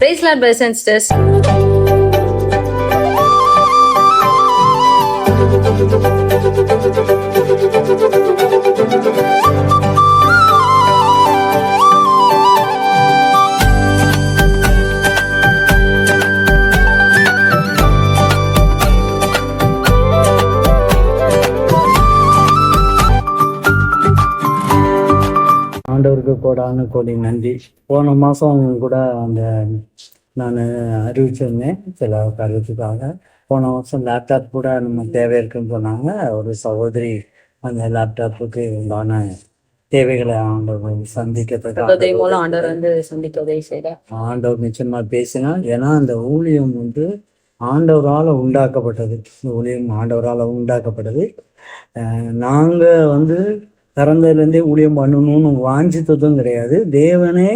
Price Lord brothers கோடான கோடி நன்றி. போன மாதம் கூட அந்த நான் அறிவிச்சிருந்தேன் சில காரியத்துக்காக போன மாதம் லேப்டாப் கூட நம்ம தேவை இருக்குன்னு சொன்னாங்க. ஒரு சகோதரி அந்த லேப்டாப்புக்கு உண்டான தேவைகளை ஆண்டவர் சந்திக்கிறதுக்கு மூலம் ஆண்டவர் வந்து சந்திக்க உதவி செய்கிறார் ஆண்டவர் நிச்சயமா பேசினா ஏன்னா அந்த ஊழியம் வந்து ஆண்டவரால் உண்டாக்கப்பட்டது. இந்த ஊழியம் ஆண்டவரால் உண்டாக்கப்பட்டது. அஹ் நாங்க வந்து பிறந்ததுலேருந்தே ஊழியம் பண்ணணும்னு வாஞ்சித்ததும் கிடையாது. தேவனே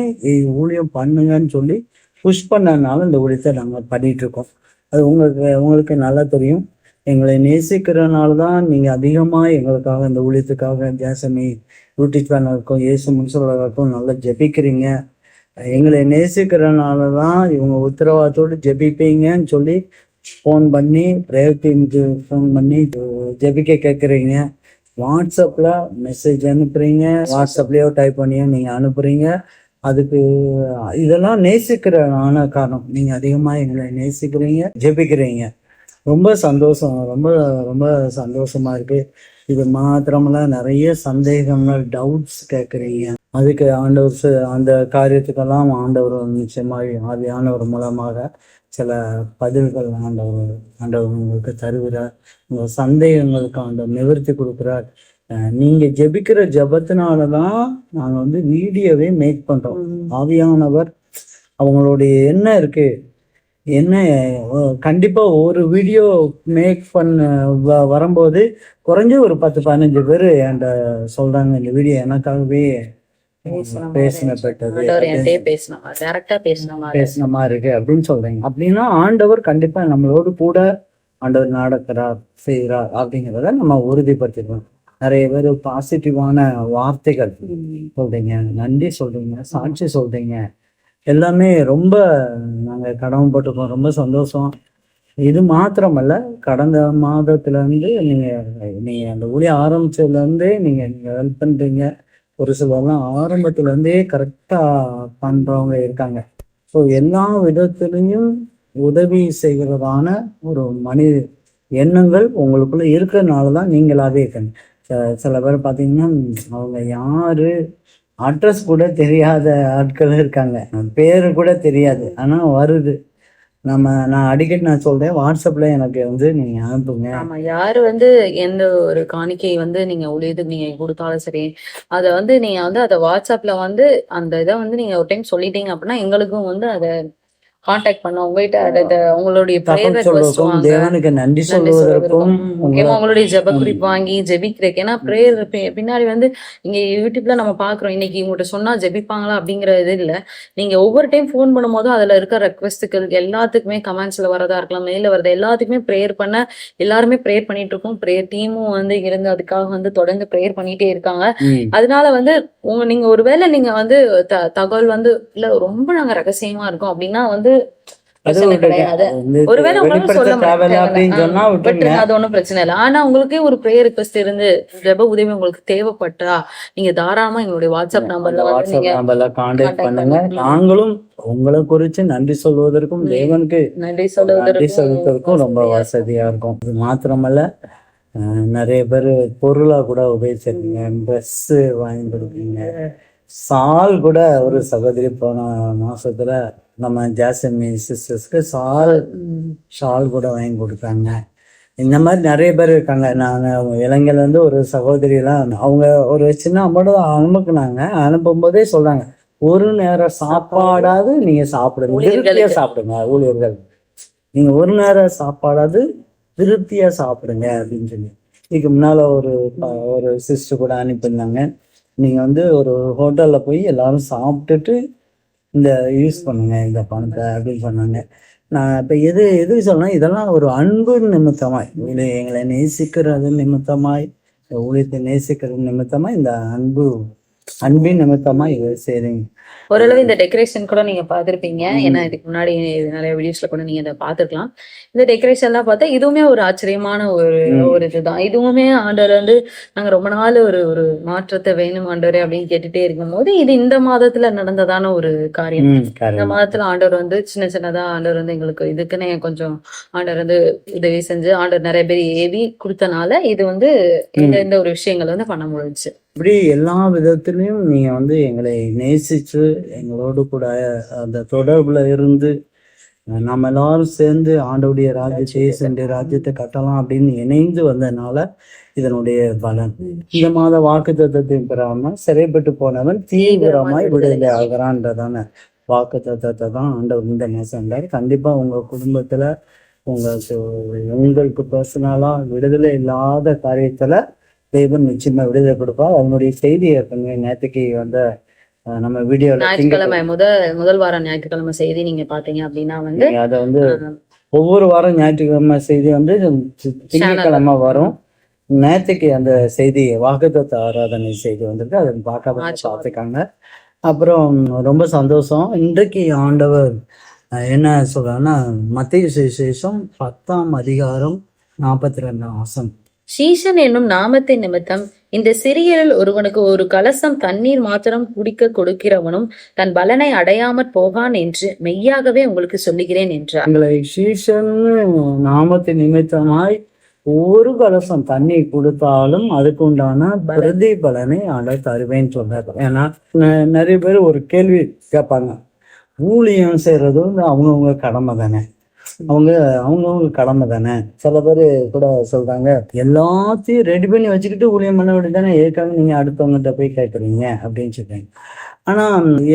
ஊழியம் பண்ணுங்கன்னு சொல்லி புஷ் பண்ணனால இந்த ஊழியத்தை நாங்கள் பண்ணிட்டு இருக்கோம் அது உங்களுக்கு உங்களுக்கு நல்லா தெரியும். எங்களை நேசிக்கிறனால தான் நீங்கள் அதிகமாக எங்களுக்காக இந்த ஊழியத்துக்காக ஜாசமி யூடியூப் சேனலுக்கும் இயேசு முன்சலுக்கும் நல்லா ஜெபிக்கிறீங்க. எங்களை நேசிக்கிறனால தான் இவங்க உத்தரவாதத்தோடு ஜெபிப்பீங்கன்னு சொல்லி ஃபோன் பண்ணி ப்ரேயர் டீமுக்கு ஃபோன் பண்ணி ஜெபிக்க கேட்குறீங்க. வாட்ஸ்அப்பில் மெசேஜ் அனுப்புறீங்க வாட்ஸ்அப்லயோ டைப் பண்ணியோ நீங்கள் அனுப்புறீங்க. அதுக்கு இதெல்லாம் நேசிக்கிறனான காரணம். நீங்கள் அதிகமாக எங்களை நேசிக்கிறீங்க ஜெபிக்கிறீங்க. ரொம்ப சந்தோஷம். ரொம்ப ரொம்ப சந்தோஷமா இருக்கு. இது மாத்திரமல்ல நிறைய சந்தேகங்கள் டவுட்ஸ் கேட்குறீங்க அதுக்கு ஆண்டவர் அந்த காரியத்துக்கெல்லாம் ஆண்டவர் நிச்சயமாக ஆவியானவர் மூலமாக சில பதில்கள் ஆண்டவர் ஆண்டவர் உங்களுக்கு தருகிறார். உங்க சந்தேகங்களுக்கு ஆண்டவர் நிவர்த்தி கொடுக்கிறார். நீங்க ஜெபிக்கிற ஜெபத்தினால தான் நாங்க வந்து வீடியோவே மேக் பண்றோம். ஆவியானவர் அவங்களுடைய என்ன இருக்கு. என்ன கண்டிப்பா ஒரு வீடியோ மேக் பண்ண வ- வரும்போது குறைஞ்ச ஒரு பத்து பதினஞ்சு பேர் என்கிட்ட சொல்றாங்க இந்த வீடியோ எனக்காகவே. பேசினா மாதிரி இருக்கு அப்படின்னு சொல்றீங்க. அப்படின்னா ஆண்டவர் கண்டிப்பா நம்மளோடு கூட ஆண்டவர் நடக்கிறார் செய்கிறார் அப்படிங்கிறத நம்ம உறுதிப்படுத்திக்கணும் நிறைய பேர் பாசிட்டிவான வார்த்தைகள் சொல்றீங்க. நன்றி சொல்றீங்க சாட்சி சொல்றீங்க. எல்லாமே ரொம்ப நாங்க கடமைப்பட்டிருக்கோம் ரொம்ப சந்தோஷம். இது மாத்திரமல்ல கடந்த மாதத்துல இருந்து நீங்க நீங்க அந்த ஊழிய ஆரம்பிச்சதுல இருந்தே நீங்க நீங்க ஹெல்ப் பண்றீங்க. ஒரு சிலர்லாம் ஆரம்பத்துல இருந்தே கரெக்டா பண்றவங்க இருக்காங்க. ஸோ எல்லா விதத்திலையும் உதவி செய்கிறதான ஒரு மனித எண்ணங்கள் உங்களுக்குள்ள இருக்கிறதுனால தான் நீங்களாவே இருக்காங்க சில பேர் பார்த்தீங்கன்னா அவங்க யாரு அட்ரஸ் கூட தெரியாத ஆட்கள் இருக்காங்க. பேரு கூட தெரியாது. ஆனா வருது. நம்ம நான் அடிக்கடி நான் சொல்றேன் வாட்ஸ்அப்ல எனக்கு வந்து நீங்க அனுப்புங்க. ஆமா யாரு வந்து எந்த ஒரு காணிக்கை வந்து நீங்க ஊழியத்துக்கு நீங்க கொடுத்தாலும் சரி அத வந்து நீங்க வந்து அத வாட்ஸ்அப்ல வந்து அந்த இதை வந்து நீங்க ஒரு டைம் சொல்லிட்டீங்க அப்படின்னா எங்களுக்கும் வந்து அத காண்டாக்ட் பண்ண உங்ககிட்ட உங்களுடைய தேவனுக்கு நன்றி சொல்வதற்கும் முக்கியமா உங்களுடைய ஜெப குறிப்பு வாங்கி ஜெபிக்கிறதுக்கு. ஏன்னா பிரேயர் பின்னாடி வந்து இங்க யூடியூப்ல நம்ம பாக்குறோம் இன்னைக்கு உங்கள்கிட்ட சொன்னா ஜெபிப்பாங்களா அப்படிங்கிற இது இல்ல. நீங்க ஒவ்வொரு டைம் ஃபோன் பண்ணும்போதும் அதுல இருக்க ரெக்வஸ்ட்டுகள் எல்லாத்துக்குமே கமெண்ட்ஸ்ல வரதா இருக்கலாம். மெயில வரது எல்லாத்துக்குமே ப்ரேயர் பண்ண எல்லாருமே ப்ரேயர் பண்ணிட்டு இருக்கோம். ப்ரேயர் டீமும் வந்து இருந்து அதுக்காக வந்து தொடர்ந்து ப்ரேயர் பண்ணிட்டே இருக்காங்க. அதனால வந்து உங்க நீங்க ஒருவேளை நீங்க வந்து தகவல் வந்து இல்ல ரொம்ப நாங்க ரகசியமா இருக்கோம் அப்படின்னா வந்து அது ஒருவேளை சொல்ல ஒண்ணும் பிரச்சனை இல்லை. ஆனா உங்களுக்கே ஒரு ப்ரேயர் ரிக்வஸ்ட் இருந்து ஜெப உதவி உங்களுக்கு தேவைப்பட்டா நீங்க தாராளமா எங்களுடைய வாட்ஸ்அப் நம்பர்ல வாட்ஸ்அப் நம்பர்ல கான்டாக்ட் பண்ணுங்க. நாங்களும் உங்களை குறித்து நன்றி சொல்வதற்கும். தேவனுக்கு நன்றி சொல்வதற்கும் ரொம்ப வசதியா இருக்கும். இது மாத்திரமல்ல நிறைய பேர் பொருளா கூட உபயோகிச்சிருக்கீங்க ட்ரெஸ் வாங்கி கொடுப்பீங்க. சால் கூட ஒரு சகோதரி போன மாசத்துல நம்ம ஜாசமி சிஸ்டர்ஸ்க்கு சால் ம். ஷால் கூட வாங்கி கொடுத்தாங்க இந்த மாதிரி நிறைய பேர் இருக்காங்க. நாங்கள் இளைஞர்ல இருந்து ஒரு சகோதரியெல்லாம் அவங்க ஒரு சின்ன அமௌண்ட் அனுப்புனாங்க. அனுப்பும்போதே சொல்றாங்க ஒரு நேரம் சாப்பாடாவது நீங்க சாப்பிடுங்க. திருப்தியா சாப்பிடுங்க ஊழியர்கள். நீங்க ஒரு நேரம் சாப்பாடாவது திருப்தியா சாப்பிடுங்க அப்படின்னு சொல்லி. இதுக்கு முன்னால ஒரு ஒரு சிஸ்டர் கூட அனுப்பியிருந்தாங்க. நீங்க வந்து ஒரு ஹோட்டல்ல போய் எல்லாரும் சாப்பிட்டுட்டு இந்த யூஸ் பண்ணுங்க இந்த பணத்தை அப்படின்னு சொன்னாங்க நான் இப்ப எது எது சொல்லணும் இதெல்லாம் ஒரு அன்பு நிமித்தமாய் எங்களை நேசிக்கிறது நிமித்தமாய் உலகத்தை ஊழியத்தை நேசிக்கிறது நிமித்தமாய் இந்த அன்பு அன்பின் நிமித்தமா இதை செய்றீங்க ஓரளவு இந்த டெக்கரேஷன் கூட நீங்க பார்த்திருப்பீங்க. ஏன்னா இதுக்கு முன்னாடி நிறைய வீடியோஸ்ல கூட நீங்க இதை பார்த்துருக்கலாம். இந்த டெக்கரேஷன் எல்லாம் பார்த்தா இதுவுமே ஒரு ஆச்சரியமான ஒரு. ஒரு இதுதான். இதுவுமே ஆண்டவர் வந்து நாங்க ரொம்ப நாள் ஒரு ஒரு மாற்றத்தை வேணும் ஆண்டவரே அப்படின்னு கேட்டுட்டே இருக்கும்போது இது இந்த மாதத்துல நடந்ததான ஒரு காரியம். இந்த. மாதத்துல ஆண்டவர் வந்து சின்ன சின்னதா ஆண்டவர் வந்து எங்களுக்கு இதுக்குன்னே கொஞ்சம் ஆண்டவர் வந்து உதவி செஞ்சு ஆண்டவர் நிறைய பேர் ஏவி கொடுத்தனால இது வந்து இந்த ஒரு விஷயங்கள் வந்து பண்ண முடிஞ்சுச்சு. இப்படி எல்லா விதத்திலையும் நீங்க வந்து எங்களை நேசிச்சு எங்களோடு கூட அந்த தொடர்புல இருந்து நம்ம எல்லாரும் சேர்ந்து ஆண்டவுடைய ராஜ்யத்தையே சென்று ராஜ்யத்தை கட்டலாம் அப்படின்னு இணைந்து வந்ததுனால இதனுடைய பலன். இந்த மாத வாக்கு தத்துவத்தின் பெறாம சிறைப்பட்டு போனவன் தீவிரமாய் விடுதலை ஆகிறான்றதான வாக்கு தத்துவத்தை தான் ஆண்டவர் இந்த மாசம் கண்டிப்பா உங்க குடும்பத்துல உங்களுக்கு உங்களுக்கு பர்சனலா விடுதலை இல்லாத காரியத்துல தேவன் நிச்சயமா விடுதலை கொடுப்பார் அதனுடைய செய்தி ஏற்கனவே நேற்றுக்கு வந்து நம்ம வீடியோல ஞாயிற்றுக்கிழமை முதல் முதல் வாரம் ஞாயிற்றுக்கிழமை செய்தி நீங்க பாத்தீங்க அப்படின்னா வந்து அதை வந்து ஒவ்வொரு வாரம் ஞாயிற்றுக்கிழமை செய்தி வந்து திங்கட்கிழமை வரும். நேற்றுக்கு அந்த செய்தி வாக்குத்தத்த ஆராதனை செய்தி வந்திருக்கு. அதை பார்க்காம. பார்த்துக்காங்க. அப்புறம் ரொம்ப சந்தோஷம். இன்றைக்கு ஆண்டவர் என்ன சொல்றாருன்னா மத்திய சுவிசேஷம் பத்தாம் அதிகாரம் நாற்பத்தி ரெண்டாம் வசனம். சீசன் என்னும் நாமத்தின் நிமித்தம் இந்த சிறியரில் ஒருவனுக்கு ஒரு கலசம் தண்ணீர் மாத்திரம் குடிக்க கொடுக்கிறவனும் தன் பலனை அடையாமற் போகான் என்று மெய்யாகவே உங்களுக்கு சொல்லுகிறேன் என்றார். எங்களை சீசன் நாமத்தின் நிமித்தமாய் ஒரு கலசம் தண்ணி கொடுத்தாலும் அதுக்கு உண்டான பிரதிபலனை ஆண்டவர் தருவேன்னு சொல்றாரு ஏன்னா நிறைய பேர் ஒரு கேள்வி கேட்பாங்க. ஊழியம் செய்யறது வந்து அவங்கவுங்க கடமை தானே. அவங்க அவங்கவுங்க கடமை தானே? சில பேர் கூட சொல்றாங்க எல்லாத்தையும் ரெடி பண்ணி வச்சுக்கிட்டு ஊழியம் பண்ண வேண்டியதானே ஏற்கனவே நீங்க அடுத்தவங்ககிட்ட போய் கேட்குறீங்க அப்படின்னு சொல்றாங்க. ஆனா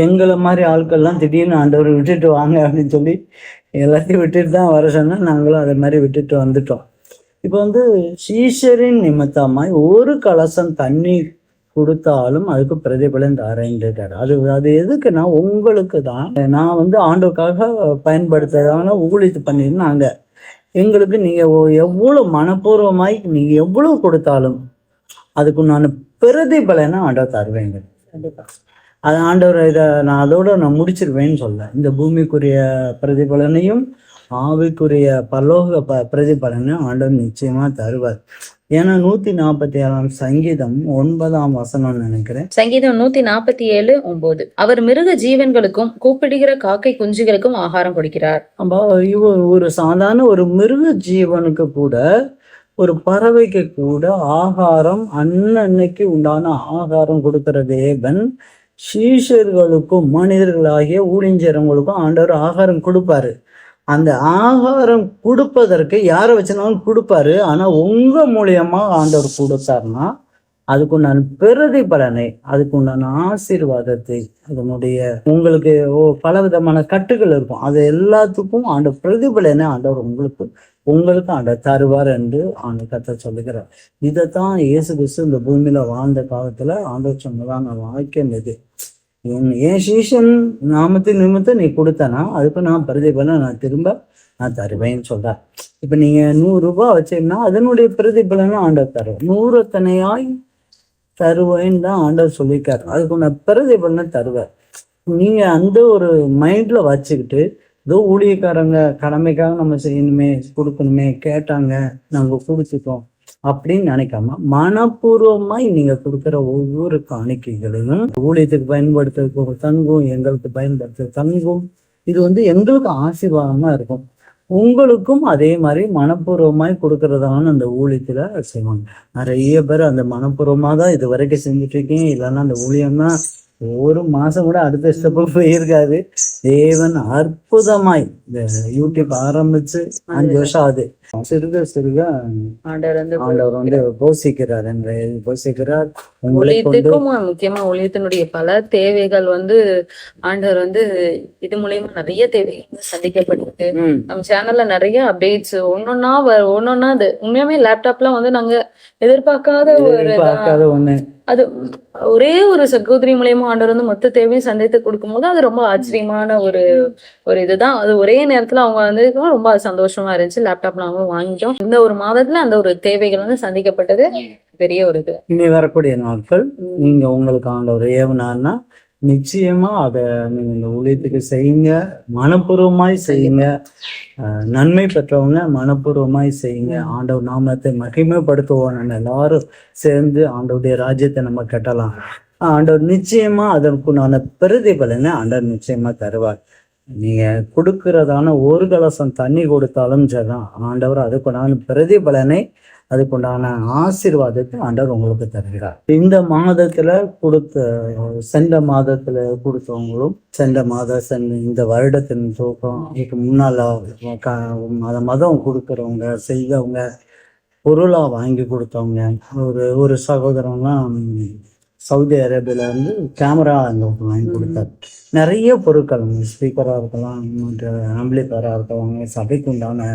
எங்களை மாதிரி ஆட்கள்லாம் திடீர்னு ஆண்டவர் விட்டுட்டு வாங்க அப்படின்னு சொல்லி எல்லாத்தையும் விட்டுட்டு தான் வர சொன்னா நாங்களும் அதை மாதிரி விட்டுட்டு வந்துட்டோம். இப்போ வந்து சீஷரின் நிமித்தமாய் ஒரு கலசம் தண்ணி கொடுத்தாலும் அதுக்கு பிரதிபலன் தரேன்றாரு அது அது எதுக்குன்னா உங்களுக்கு தான் நான் வந்து ஆண்டுக்காக பயன்படுத்துறதான ஊழித்து பண்ணியிருந்தாங்க. எங்களுக்கு நீங்க ஒ- எவ்வளவு மனப்பூர்வமாய் நீங்க எவ்வளவு கொடுத்தாலும் அதுக்கு நான் பிரதிபலனை ஆண்டவர் தருவேங்க. அது ஆண்டவர் இதை நான் அதோட நான் முடிச்சிருவேன்னு சொல்ல இந்த பூமிக்குரிய பிரதிபலனையும் ஆவிக்குரிய பரலோக ப பிரதிபலனையும் ஆண்டவர் நிச்சயமா தருவார். ஏன்னா நூத்தி நாற்பத்தி ஏழாம் சங்கீதம் ஒன்பதாம் வசனம்னு நினைக்கிறேன். சங்கீதம் நூத்தி நாற்பத்தி ஏழு ஒன்பது. அவர் மிருக ஜீவன்களுக்கும் கூப்பிடுகிற காக்கை குஞ்சுகளுக்கும் ஆகாரம் கொடுக்கிறார். அப்போ இவ ஒரு சாதாரண ஒரு மிருக ஜீவனுக்கு கூட ஒரு பறவைக்கு கூட ஆகாரம் அன்னன்னைக்கு உண்டான ஆகாரம் கொடுக்கிற தேவன் சீஷர்களுக்கும் மனிதர்களாகிய ஊழிஞ்சரவங்களுக்கும் ஆண்டவர் ஆகாரம் கொடுப்பாரு. அந்த ஆகாரம் கொடுப்பதற்கு யாரை வச்சுனாலும் கொடுப்பாரு. ஆனா உங்க மூலியமா ஆண்டவர் கொடுத்தாருன்னா அதுக்குண்டான பிரதிபலனை அதுக்குண்டான ஆசீர்வாதத்தை அதனுடைய உங்களுக்கு ஓ பலவிதமான கட்டுகள் இருக்கும். அது எல்லாத்துக்கும் ஆண்ட பிரதிபலனை ஆண்டவர் உங்களுக்கு உங்களுக்கு ஆண்ட தருவார் என்று ஆண்டு கத்த சொல்லுகிறார். இதைத்தான் இயேசு கிறிஸ்து இந்த பூமியில வாழ்ந்த காலத்துல ஆண்டவர் சொன்னதான வாக்கியம் இது. என் சீசன் நாமத்தின் நிமித்தம் நீ கொடுத்தனா அதுக்கு நான் பிரதிபலன் நான் திரும்ப நான் தருவேன்னு சொல்றேன் இப்ப நீங்க நூறு ரூபாய் வச்சீங்கன்னா அதனுடைய பிரதிபலனை ஆண்டவர் நூறு தனையாய் தருவேன்னு தான் ஆண்டவர் சொல்லியிருக்காரு. அதுக்கு நான் பிரதிபலனை தருவார். நீங்க அந்த ஒரு மைண்ட்ல வச்சுக்கிட்டு ஏதோ ஊழியக்காரங்க கடமைக்காக நம்ம செய்யணுமே கொடுக்கணுமே கேட்டாங்க நாங்க கொடுத்துட்டோம் அப்படின்னு நினைக்காம மனப்பூர்வமாய் நீங்க கொடுக்குற ஒவ்வொரு காணிக்கைகளையும் ஊழியத்துக்கு பயன்படுத்துறதுக்கு தங்கும் எங்களுக்கு பயன்படுத்துறது தங்கும் இது வந்து எங்களுக்கு ஆசீர்வாதமா இருக்கும். உங்களுக்கும் அதே மாதிரி மனப்பூர்வமாய் கொடுக்கறதான அந்த ஊழியத்துல செய்வாங்க. நிறைய பேர் அந்த மனப்பூர்வமா தான் இது வரைக்கும் செஞ்சுட்டு இருக்கேன் இல்லைன்னா அந்த ஊழியம்னா ஒரு மாசம் கூட அடுத்த ஸ்டெப்பு போயிருக்காது. தேவன் அற்புதமாய் இந்த யூடியூப் ஆரம்பிச்சு அஞ்சு வருஷம் ஆகுது. சிறுக சிறுக ஆண்டவர் வந்து ஆண்டவர் வந்து கொண்டு ஊழியத்துக்கும் முக்கியமா ஊழியத்தினுடைய பல தேவைகள் வந்து ஆண்டவர் வந்து இது மூலியமா நிறைய தேவைகள் சந்திக்கப்பட்டிருக்கு. நம்ம சேனல்ல நிறைய அப்டேட்ஸ் ஒன்னொன்னா ஒன்னொன்னா அது உண்மையாவே லேப்டாப்லாம் வந்து நாங்க எதிர்பார்க்காத ஒரு எதிர்பார்க்காத ஒண்ணு. அது ஒரே ஒரு சகோதரி மூலியமா ஆண்டவர் வந்து மொத்த தேவையும் சந்தித்து கொடுக்கும்போது அது ரொம்ப ஆச்சரியமான ஒரு ஒரு இதுதான். அது ஒரே நேரத்துல அவங்க வந்து ரொம்ப சந்தோஷமா இருந்துச்சு. லேப்டாப் நாங்க நாங்களும் வாங்கிட்டோம். இந்த ஒரு மாதத்துல அந்த ஒரு தேவைகள் வந்து சந்திக்கப்பட்டது. பெரிய ஒரு இது. இனி வரக்கூடிய நாட்கள் நீங்க உங்களுக்கு ஆண்டவர் ஏவனார்னா நிச்சயமா அதை நீங்க இந்த ஊழியத்துக்கு செய்யுங்க. மனப்பூர்வமாய் செய்யுங்க. நன்மை பெற்றவங்க மனப்பூர்வமாய் செய்யுங்க. ஆண்டவர் நாமத்தை மகிமைப்படுத்துவோம். நம்ம எல்லாரும் சேர்ந்து ஆண்டவருடைய ராஜ்யத்தை நம்ம கட்டலாம். ஆண்டவர் நிச்சயமா அதற்குண்டான பிரதிபலனை ஆண்டவர் நிச்சயமா தருவார். நீங்க கொடுக்கிறதான ஒரு கலசம் தண்ணி கொடுத்தாலும் சரிதான். ஆண்டவர் அதுக்குண்டான பிரதிபலனை அதுக்குண்டான ஆசீர்வாதத்தை ஆண்டவர் உங்களுக்கு தருகிறார். இந்த மாதத்துல கொடுத்த சென்ற மாதத்துல கொடுத்தவங்களும் சென்ற சென்ற இந்த வருடத்தின் தூக்கம் இதுக்கு முன்னால மத மதம் கொடுக்குறவங்க செய்தவங்க பொருளா வாங்கி கொடுத்தவங்க ஒரு ஒரு சகோதரன்லாம் சவுதி அரேபியால இருந்து கேமரா எங்களுக்கு வாங்கி கொடுத்தாரு. நிறைய பொருட்கள் ஸ்பீக்கராக இருக்கலாம் மற்ற ஆம்பிளிஃபராக இருக்கவங்க சபைக்கு உண்டான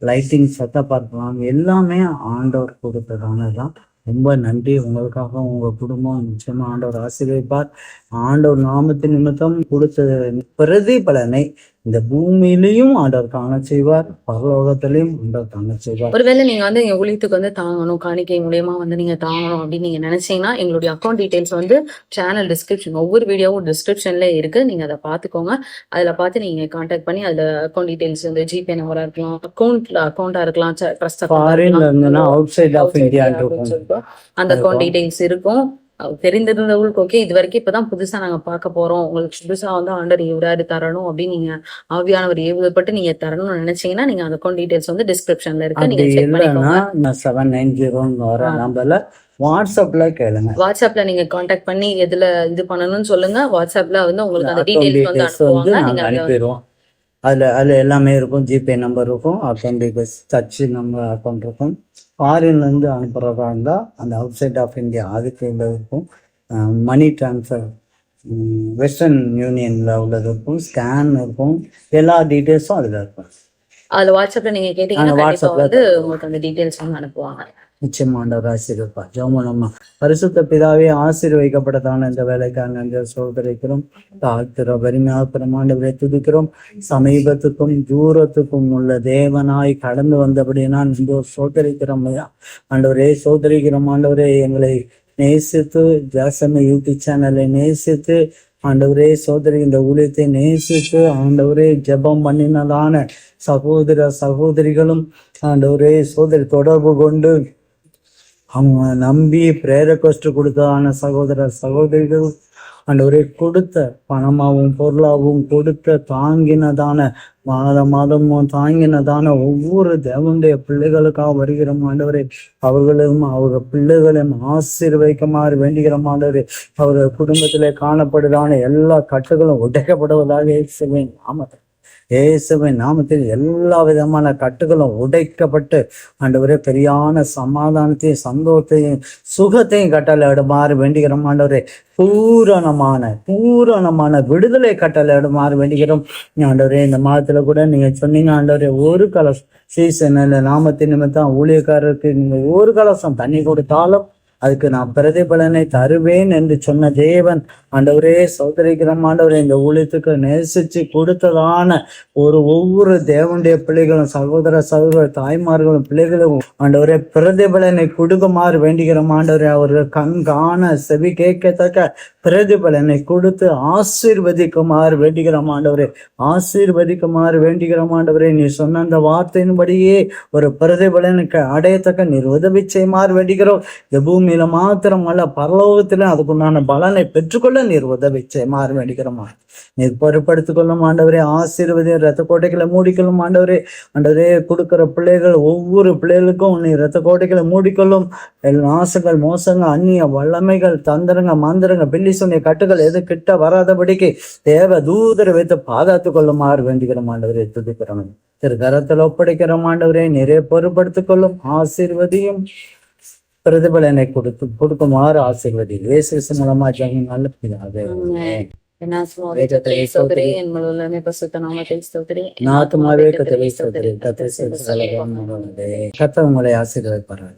லைட்டிங் செட்டப்பாக இருக்கலாம் எல்லாமே ஆண்டவர் கொடுத்ததானதான் ரொம்ப நன்றி. உங்களுக்காக உங்க குடும்பம் நிச்சயமா ஆண்டவர் ஆசீர்வதிப்பார். ஆண்டவர் நாமத்தின் நிமித்தம் கொடுத்த பிரதிபலனை இந்த பூமியிலையும் ஆண்டவர் காண செய்வார் பரலோகத்திலையும் ஆண்டவர் காண செய்வார். ஒருவேளை நீங்க வந்து எங்க ஊழியத்துக்கு வந்து தாங்கணும் காணிக்கை மூலியமா வந்து நீங்க தாங்கணும் அப்படின்னு நீங்க நினைச்சீங்கன்னா எங்களுடைய அக்கௌண்ட் டீடைல்ஸ் வந்து சேனல் டிஸ்கிரிப்ஷன் ஒவ்வொரு வீடியோவும் டிஸ்கிரிப்ஷன்ல இருக்கு. நீங்க அதை பாத்துக்கோங்க அதுல பார்த்து நீங்க கான்டாக்ட் பண்ணி அதுல அக்கௌண்ட் டீடைல்ஸ் வந்து ஜிபே நம்பரா இருக்கலாம் அக்கௌண்ட்ல அக்கௌண்டா இருக்கலாம் ட்ரஸ்ட் ஃபாரின்ல இருந்ததுன்னா அவுட் சைட் ஆஃப் இந்தியா அந்த அக்கௌண்ட் டீடைல்ஸ் இருக்கும். தெரிந்திருந்தவங்களுக்கு ஓகே இது வரைக்கும் இப்பதான் புதுசா நாங்க பார்க்க போறோம். உங்களுக்கு புதுசா வந்து ஆண்டர் இவராரு தரணும் அப்படின்னு நீங்க ஆவியானவர் ஏவுதப்பட்டு நீங்க தரணும்னு நினைச்சீங்கன்னா நீங்க அந்த அக்கௌண்ட் டீடைல்ஸ் வந்து டிஸ்கிரிப்ஷன்ல இருக்கு. நீங்க செக் பண்ணிக்கோங்க. செவன் நைன் ஜீரோன்னு வர. நம்பர்ல வாட்ஸ்அப்ல கேளுங்க. வாட்ஸ்அப்ல நீங்க காண்டாக்ட் பண்ணி எதுல இது பண்ணணும்னு சொல்லுங்க. வாட்ஸ்அப்ல வந்து உங்களுக்கு அந்த டீடைல்ஸ் வந்து அனுப்புவாங்க. நாங்க அனுப்பிடுவோம் அதுல அதுல எல்லாமே இருக்கும். ஜிபே நம்பர் இருக்கும். அக்கௌண்ட் டீடைல்ஸ் டச் நம்பர் அக்கௌண்ட் இருக்கும். ஃபாரின்ல இருந்து அனுப்புறதா இருந்தா அந்த அவுட் சைட் ஆஃப் இந்தியா அதுக்கு உள்ள இருக்கும் மணி ட்ரான்ஸ்ஃபர் வெஸ்டர்ன் யூனியன்ல உள்ளது இருக்கும் ஸ்கேன் இருக்கும். எல்லா டீடைல்ஸும் அதுல இருக்கும். அதுல வாட்ஸ்அப்ல நீங்க கேட்டீங்கன்னா வாட்ஸ்அப்ல வந்து உங்களுக்கு அந்த டீடைல்ஸ் வந்து அனுப்புவாங்க. நிச்சயமா ஆண்டவர் ஆசீர்வப்பா ஜோமனம்மா பரிசுத்த பிதாவே ஆசீர்வதிக்கப்பட்டதான இந்த வேலைக்காக நன்றி சோதரிக்கிறோம் தாழ்த்துறோம் வறுமையாக்குறோம் ஆண்டவரை துதிக்கிறோம். சமீபத்துக்கும் தூரத்துக்கும் உள்ள தேவனாய் கடந்து வந்தபடினா இந்த சோதரிக்கிறோம் ஆண்டவரே சோதரிக்கிறோம் ஆண்டவரே எங்களை நேசித்து ஜாசமி யூடியூப் சேனலை நேசித்து ஆண்டவரே சோதரி இந்த ஊழியத்தை நேசித்து ஆண்டவரே ஜெபம் பண்ணினதான சகோதர சகோதரிகளும் ஆண்டவரே சோதரி தொடர்பு கொண்டு அவங்க நம்பி பிரேர கொஸ்ட் கொடுத்ததான சகோதர சகோதரிகள் ஆண்டவரே கொடுத்த பணமாகவும் பொருளாகவும் கொடுத்த தாங்கினதான மாத மாதமும் தாங்கினதான ஒவ்வொரு தேவனுடைய பிள்ளைகளுக்காக வருகிற ஆண்டவரே அவர்களும் அவர்கள் பிள்ளைகளையும் ஆசீர்வைக்குமாறு வேண்டுகிற ஆண்டவரே அவர்கள் குடும்பத்திலே காணப்படுதான எல்லா கட்டுகளும் உடைக்கப்படுவதாக செய்வேன் ஆமாம் இயேசுவின் நாமத்தில் எல்லா விதமான கட்டுகளும் உடைக்கப்பட்டு ஆண்டவரே பெரியான சமாதானத்தையும் சந்தோஷத்தையும் சுகத்தையும் கட்டளையிடுமாறு வேண்டுகிறோம். ஆண்டவரே பூரணமான பூரணமான விடுதலை கட்டளையிடுமாறு வேண்டுகிறோம். ஆண்டவரே இந்த மாதத்துல கூட நீங்க சொன்னீங்க ஆண்டவரே ஒரு கலசம் சீசன் நாமத்தின் நிமித்தம் ஊழியக்காரருக்கு நீங்க ஒரு கலசம் தண்ணி கொடுத்தாலும் அதுக்கு நான் பிரதிபலனை தருவேன் என்று சொன்ன தேவன் ஆண்டவரே சௌதரிக்கிறோம் ஆண்டவரே இந்த ஊழியத்துக்கு நேசிச்சு கொடுத்ததான ஒரு ஒவ்வொரு தேவனுடைய பிள்ளைகளும் சகோதர சகோதர தாய்மார்களும் பிள்ளைகளும் ஆண்டவரே பிரதிபலனை கொடுக்குமாறு வேண்டுகிறோம். ஆண்டவரே அவர்கள் கண் காண செவி கேட்கத்தக்க பிரதிபலனை கொடுத்து ஆசீர்வதிக்குமாறு வேண்டுகிறோம். ஆண்டவரே ஆசீர்வதிக்குமாறு வேண்டுகிறோம். ஆண்டவரே நீ சொன்ன அந்த வார்த்தையின்படியே ஒரு பிரதிபலனுக்கு அடையத்தக்க நீர் உதவி செய்யுமாறு வேண்டுகிறோம். இந்த பூமியில மாத்திரம் அல்ல பரலோகத்திலும் அதுக்குண்டான பலனை பெற்றுக்கொள்ள நீர் உதவி மாறு வேண்டுகிறோமா நீர் பொறுப்படுத்திக் கொள்ளும் ஆண்டவரே ஆசீர்வதி ரத்த கோட்டைகளை மூடிக்கொள்ளும் ஆண்டவரே. ஆண்டவரே கொடுக்கிற பிள்ளைகள் ஒவ்வொரு பிள்ளைகளுக்கும் நீ ரத்த கோட்டைகளை மூடிக்கொள்ளும் நாசங்கள் மோசங்கள் அந்நிய வல்லமைகள் தந்திரங்க மந்திரங்க பில்லி சொன்னிய கட்டுகள் எது கிட்ட வராதபடிக்கு தேவ தூதரை வைத்து பாதுகாத்துக் கொள்ளுமாறு வேண்டிக்கிறோம் ஆண்டவரே. துதிக்கிறோம். திரு கரத்தில் ஒப்படைக்கிறோம் ஆண்டவரே. நிறைய பொறுப்படுத்திக் கொள்ளும் ஆசீர்வதியும் பிரதிபலனை கொடுத்து கொடுக்குமாறு ஆசீர்வதி இயேசு மூலமா ஜெகம் நல்ல பிதாவே. நாத்துமாவே கத்தவை சோதரி கத்தை கத்த உங்களை ஆசீர்வதிப்பார்கள்